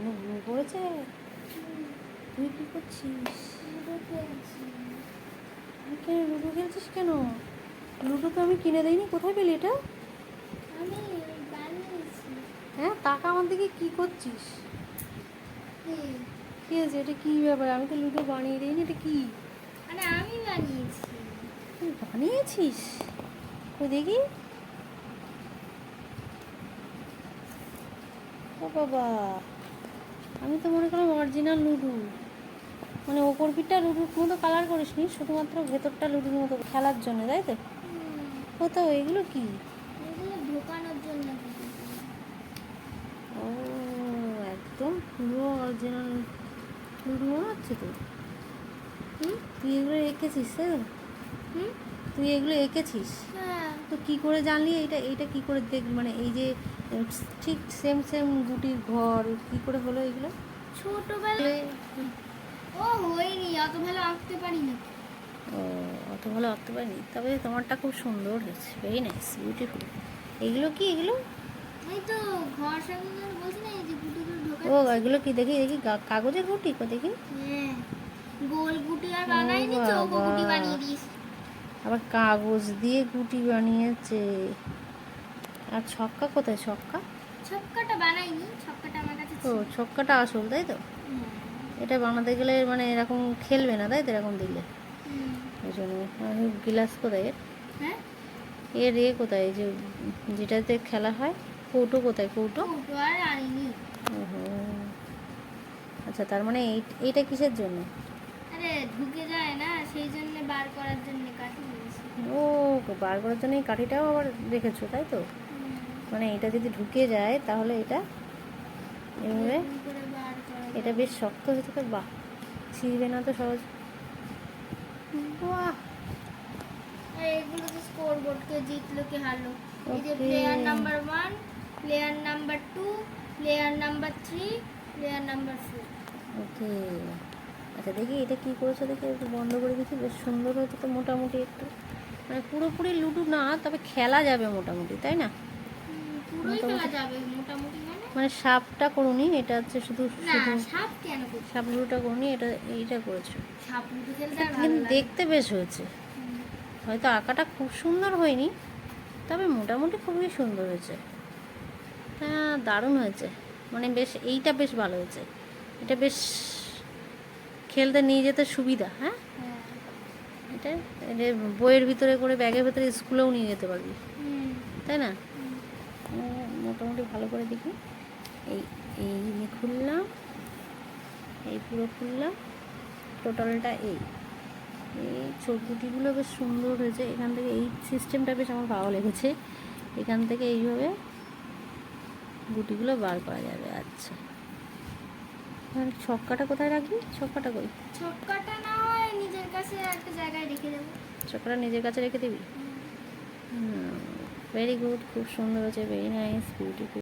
কোনো ঘুম পড়েছে তুই কি করছিস? কেন লুডো খেলছিস কেন? লুডো তো আমি কিনে দিইনি, কোথায় পেলি এটা? হ্যাঁ টাকা আমার দিকে কি করছিস? কি আছে এটা কি ব্যাপার? আমি তো লুডো বানিয়ে দিইনি, এটা কি? মানে আমি বানিয়েছি তুই বানিয়েছিস? তো দেখি। ও বাবা। আমি তো মনে করলাম অরিজিনাল লুডু। মানে ওপর পিঠটা লুডুর মতো কালার করিস নি শুধুমাত্র ভেতরটা লুডুর মতো খেলার জন্য তাই তো? ও তো এগুলো কি? ঢোকানোর জন্য ও একদম পুরো অরিজিনাল লুডু মনে হচ্ছে তো হুম? তুই এগুলো এঁকেছিস তাই তো? হুম? তুই এগুলো এঁকেছিস? হ্যাঁ। তো কি করে জানলি? এইটা এইটা কি করে দেখ মানে এই যে ঠিক সেম সেম গুটির ঘর কি করে হলো এগুলো? ছোটবেলায় ও হয়নি অত ভালো আঁকতে পারি না ও অত ভালো আঁকতে পারিনি? তবে তোমারটা খুব সুন্দর হয়েছে ভেরি নাইস বিউটিফুল এগুলো কি এগুলো? এই তো ঘর সামনে বলছি না এই যে গুটিগুলো ঢোকা ও এগুলো কি দেখি দেখি কাগজের গুটি? কো দেখি। হ্যাঁ গোল গুটি আর বানাইনি চৌকো গুটি বানিয়ে দিস আবার কাগজ দিয়ে গুটি বানিয়েছে। আর ছক্কা কোথায়? ছক্কা? ছক্কাটা বানাইনি ছক্কাটা আমার কাছে ও ছক্কাটা আসল তাই তো। এটা বানাতে গেলে মানে এরকম খেলবে না তাই তো এরকম দিলে। ওই জন্য। গিলাস কোথায় এর? হ্যাঁ? এর এ কোথায়? যে যেটাতে খেলা হয় কৌটো কোথায়? কৌটো? কৌটো আর আনিনি। ওহো। আচ্ছা তার মানে এই- এইটা কিসের জন্য? আরে ঢুকে যায় না সেই জন্য বার করার জন্য দিয়েছি ও বার করার জন্য এই কাঠিটাও আবার রেখেছো তাই তো? মানে এটা যদি ঢুকে যায় তাহলে এটা এভাবে। এটা বেশ শক্ত হয়েছে তো বাহ! ছিঁড়বে না তো সহজ। বাহ! এগুলো তো স্কোর বোর্ড কে জিতলো কে হারলো? এই যে player number one player number two player number three player number four okay আচ্ছা দেখি এটা কি করেছ দেখি একটু বন্ধ করে দেখি বেশ সুন্দর হয়েছে তো মোটামুটি একটু। মানে পুরোপুরি লুডু না তবে খেলা যাবে মোটামুটি তাই না পুরোই খেলা যাবে মোটামুটি মানে? মানে সাপটা করুনি এটা হচ্ছে শুধু না শুধু সাপ কেন করছি? সাপ লুডোটা করুনি এটা এইটা করেছ। কিন্তু দেখতে বেশ হয়েছে। হয়তো আঁকাটা খুব সুন্দর হয়নি তবে মোটামুটি খুবই সুন্দর হয়েছে। হ্যাঁ দারুণ হয়েছে। মানে বেশ এইটা বেশ ভালো হয়েছে। এটা বেশ খেলতে নিয়ে যেতে সুবিধা হ্যাঁ? হ্যাঁ। এটা বইয়ের ভিতরে করে ব্যাগের ভিতরে স্কুলেও নিয়ে যেতে পারবি। তাই না? মোটামুটি ভালো করে দেখি। এই এই খুললাম এই পুরো খুললাম টোটালটা এই। এই চৌকুটিগুলো বেশ সুন্দর হয়েছে। এখান থেকে এই সিস্টেমটা বেশ আমার ভালো লেগেছে। এখান থেকে এইভাবে গুটিগুলো বার করা যাবে। আচ্ছা। আর ছক্কাটা কোথায় রাখবি? ছক্কাটা কই? ছক্কাটা না হয় নিজের কাছে একটা জায়গায় রেখে দেবো। ছক্কাটা নিজের কাছে রেখে দিবি? ভেরি গুড খুব সুন্দর হয়েছে. Very nice beautiful